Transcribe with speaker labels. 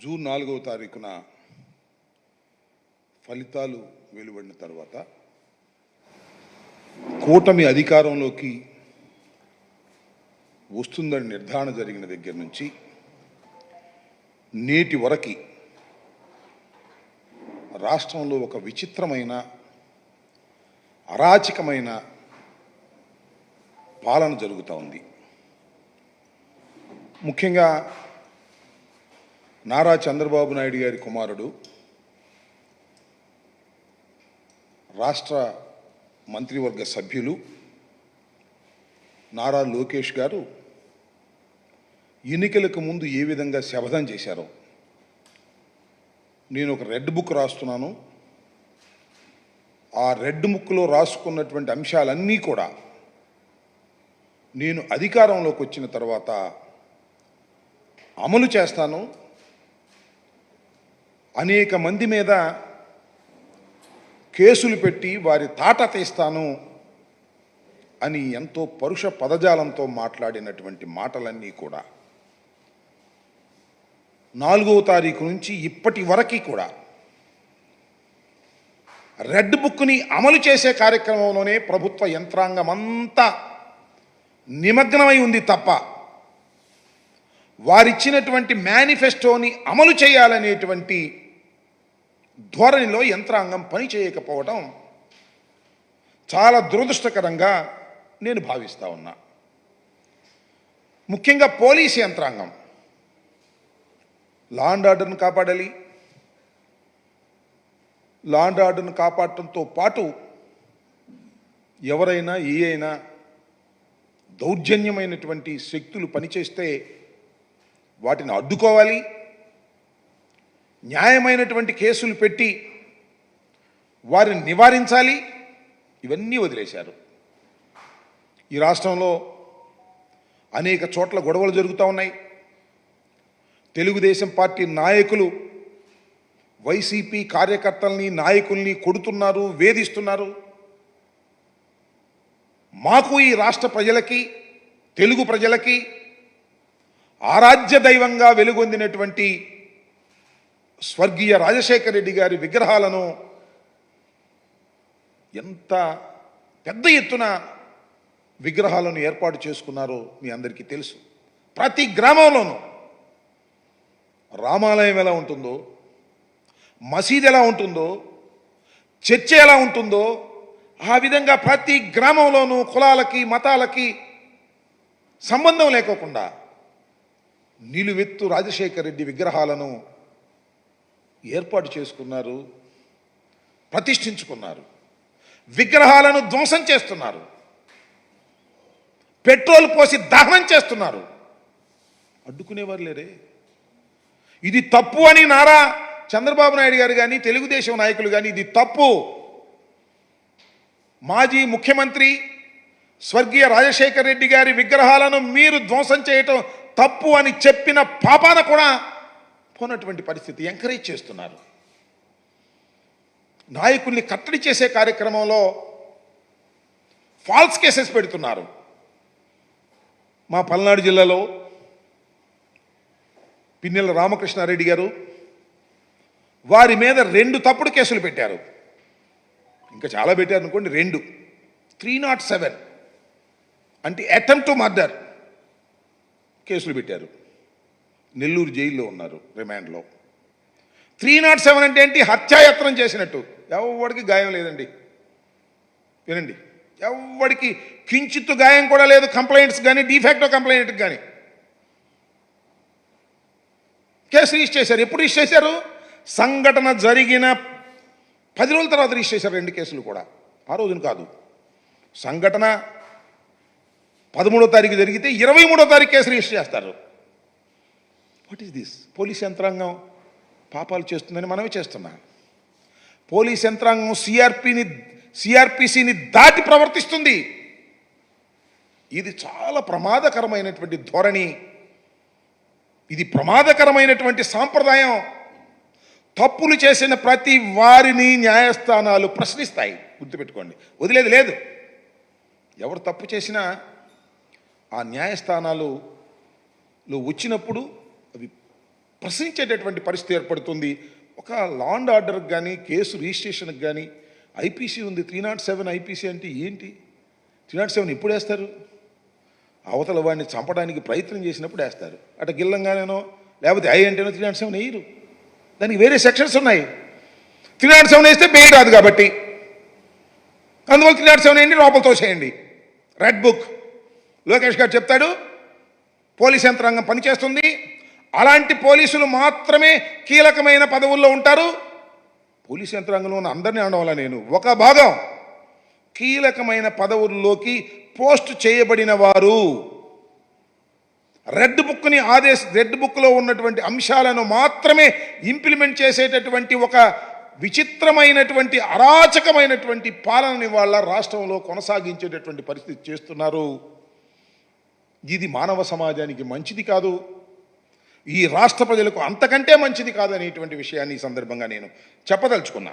Speaker 1: June నాలుగవ తారీఖున ఫలితాలు వెలువడిన తర్వాత కూటమి అధికారంలోకి వస్తుందని నిర్ధారణ జరిగిన దగ్గర నుంచి నేటి వరకి రాష్ట్రంలో ఒక విచిత్రమైన అరాచకమైన పాలన జరుగుతూ ఉంది. ముఖ్యంగా నారా చంద్రబాబు నాయుడు గారి కుమారుడు రాష్ట్ర మంత్రివర్గ సభ్యులు నారా లోకేష్ గారు ఎన్నికలకు ముందు ఏ విధంగా శపథం చేశారో. నేను ఒక రెడ్ బుక్ రాస్తున్నాను. ఆ రెడ్ బుక్లో రాసుకున్నటువంటి అంశాలన్నీ కూడా నేను అధికారంలోకి వచ్చిన తర్వాత అమలు చేస్తాను. అనేక మంది మీద కేసులు పెట్టి వారి తాట తీస్తాను అని ఎంతో పరుష పదజాలంతో మాట్లాడినటువంటి మాటలన్నీ కూడా. నాలుగవ తారీఖు నుంచి ఇప్పటి వరకు కూడా రెడ్ బుక్ని అమలు చేసే కార్యక్రమంలోనే ప్రభుత్వ యంత్రాంగం అంతా నిమగ్నమై ఉంది తప్ప వారిచ్చినటువంటి మేనిఫెస్టోని అమలు చేయాలనేటువంటి ధోరణిలో యంత్రాంగం పని చేయకపోవడం చాలా దురదృష్టకరంగా నేను భావిస్తూ ఉన్నా. ముఖ్యంగా పోలీస్ యంత్రాంగం. లా అండ్ ఆర్డర్ను కాపాడాలి. లా అండ్ ఆర్డర్ను కాపాడటంతో పాటు ఎవరైనా ఏ అయినా దౌర్జన్యమైనటువంటి శక్తులు పనిచేస్తే వాటిని అడ్డుకోవాలి. న్యాయమైనటువంటి కేసులు పెట్టి వారిని నివారించాలి. ఇవన్నీ వదిలేశారు. ఈ రాష్ట్రంలో అనేక చోట్ల గొడవలు జరుగుతూ ఉన్నాయి. తెలుగుదేశం పార్టీ నాయకులు వైసీపీ కార్యకర్తల్ని నాయకుల్ని కొడుతున్నారు వేధిస్తున్నారు. మాకు ఈ రాష్ట్ర ప్రజలకి తెలుగు ప్రజలకి ఆరాధ్య దైవంగా వెలుగొందినటువంటి స్వర్గీయ రాజశేఖర రెడ్డి గారి విగ్రహాలను ఎంత పెద్ద ఎత్తున విగ్రహాలను ఏర్పాటు చేసుకున్నారో మీ అందరికీ తెలుసు. ప్రతి గ్రామంలోనూ రామాలయం ఎలా ఉంటుందో మసీద్ ఎలా ఉంటుందో చర్చ ఎలా ఉంటుందో ఆ విధంగా ప్రతి గ్రామంలోనూ కులాలకి మతాలకి సంబంధం లేకోకుండా నిలువెత్తు రాజశేఖర రెడ్డి విగ్రహాలను ఏర్పాటు చేసుకున్నారు ప్రతిష్ఠించుకున్నారు విగ్రహాలను ధ్వంసం చేస్తున్నారు పెట్రోల్ పోసి దహనం చేస్తున్నారు. అడ్డుకునేవారు లేరే. ఇది తప్పు అని నారా చంద్రబాబు నాయుడు గారు కానీ తెలుగుదేశం నాయకులు కానీ ఇది తప్పు. మాజీ ముఖ్యమంత్రి స్వర్గీయ రాజశేఖర్ రెడ్డి గారి విగ్రహాలను మీరు ధ్వంసం చేయటం తప్పు అని చెప్పిన పాపాన కూడా పోనటువంటి పరిస్థితి ఎంకరేజ్ చేస్తున్నారు. నాయకుల్ని కట్టడి చేసే కార్యక్రమంలో ఫాల్స్ కేసెస్ పెడుతున్నారు. మా పల్నాడు జిల్లాలో పిన్నెల రామకృష్ణారెడ్డి గారు వారి మీద రెండు తప్పుడు కేసులు పెట్టారు. ఇంకా చాలా పెట్టారు అనుకోండి రెండు. త్రీ నాట్ సెవెన్ అంటే అటెంప్ట్ టు మర్డర్ కేసులు పెట్టారు. నెల్లూరు జైల్లో ఉన్నారు రిమాండ్లో. త్రీ నాట్ సెవెన్ అంటే ఏంటి? హత్యాయత్నం చేసినట్టు. ఎవడికి గాయం లేదండి. వినండి. ఎవడికి కించిత్తు గాయం కూడా లేదు కంప్లైంట్స్ కానీ డిఫాక్టో కంప్లైంట్ కానీ కేసు రిజిస్టర్ చేశారు. ఎప్పుడు రిజిస్టర్ చేశారు? సంఘటన జరిగిన పది రోజుల తర్వాత రిజిస్టర్ చేశారు రెండు కేసులు కూడా. ఆ రోజున కాదు. సంఘటన పదమూడో తారీఖు జరిగితే ఇరవై మూడో తారీఖు కేసు రిజిస్టర్ చేస్తారు. వాట్ ఈస్ దిస్ పోలీస్ యంత్రాంగం పాపాలు చేస్తుందని మనమే చేస్తున్నాం. పోలీస్ యంత్రాంగం సిఆర్పిని సిఆర్పిసిని దాటి ప్రవర్తిస్తుంది. ఇది చాలా ప్రమాదకరమైనటువంటి ధోరణి. ఇది ప్రమాదకరమైనటువంటి సాంప్రదాయం. తప్పులు చేసిన ప్రతి వారిని న్యాయస్థానాలు ప్రశ్నిస్తాయి. గుర్తుపెట్టుకోండి. వదిలేదు లేదు. ఎవరు తప్పు చేసినా ఆ న్యాయస్థానాలు వచ్చినప్పుడు ప్రశ్నించేటటువంటి పరిస్థితి ఏర్పడుతుంది. ఒక లా అండ్ ఆర్డర్కి కానీ కేసు రిజిస్ట్రేషన్కి కానీ ఐపీసీ ఉంది. త్రీ నాట్ సెవెన్ ఐపీసీ అంటే ఏంటి? త్రీ నాట్ సెవెన్ ఎప్పుడు వేస్తారు? అవతల వాడిని చంపడానికి ప్రయత్నం చేసినప్పుడు వేస్తారు. అట గిల్లంగానేనో లేకపోతే ఐ అంటేనో త్రీ నాట్ సెవెన్ వేయరు. దానికి వేరే సెక్షన్స్ ఉన్నాయి. త్రీ నాట్ సెవెన్ వేస్తే బెయిల్ రాదు కాబట్టి. అందువల్ల త్రీ నాట్ సెవెన్ వేయండి లోపల తోసేయండి. Red book. లోకేష్ గారు చెప్తాడు పోలీస్ యంత్రాంగం పనిచేస్తుంది. అలాంటి పోలీసులు మాత్రమే కీలకమైన పదవుల్లో ఉంటారు. పోలీస్ యంత్రాంగంలో ఉన్న అందరినీ అనడం నేను ఒక భాగం కీలకమైన పదవుల్లోకి పోస్ట్ చేయబడిన వారు. రెడ్ బుక్ని ఆదేశ రెడ్ బుక్లో ఉన్నటువంటి అంశాలను మాత్రమే ఇంప్లిమెంట్ చేసేటటువంటి ఒక విచిత్రమైనటువంటి అరాచకమైనటువంటి పాలనని వాళ్ళ రాష్ట్రంలో కొనసాగించేటటువంటి పరిస్థితి చేస్తున్నారు. ఇది మానవ సమాజానికి మంచిది కాదు. ఈ రాష్ట్ర ప్రజలకు అంతకంటే మంచిది కాదనేటువంటి విషయాన్ని ఈ సందర్భంగా నేను చెప్పదలుచుకున్నా.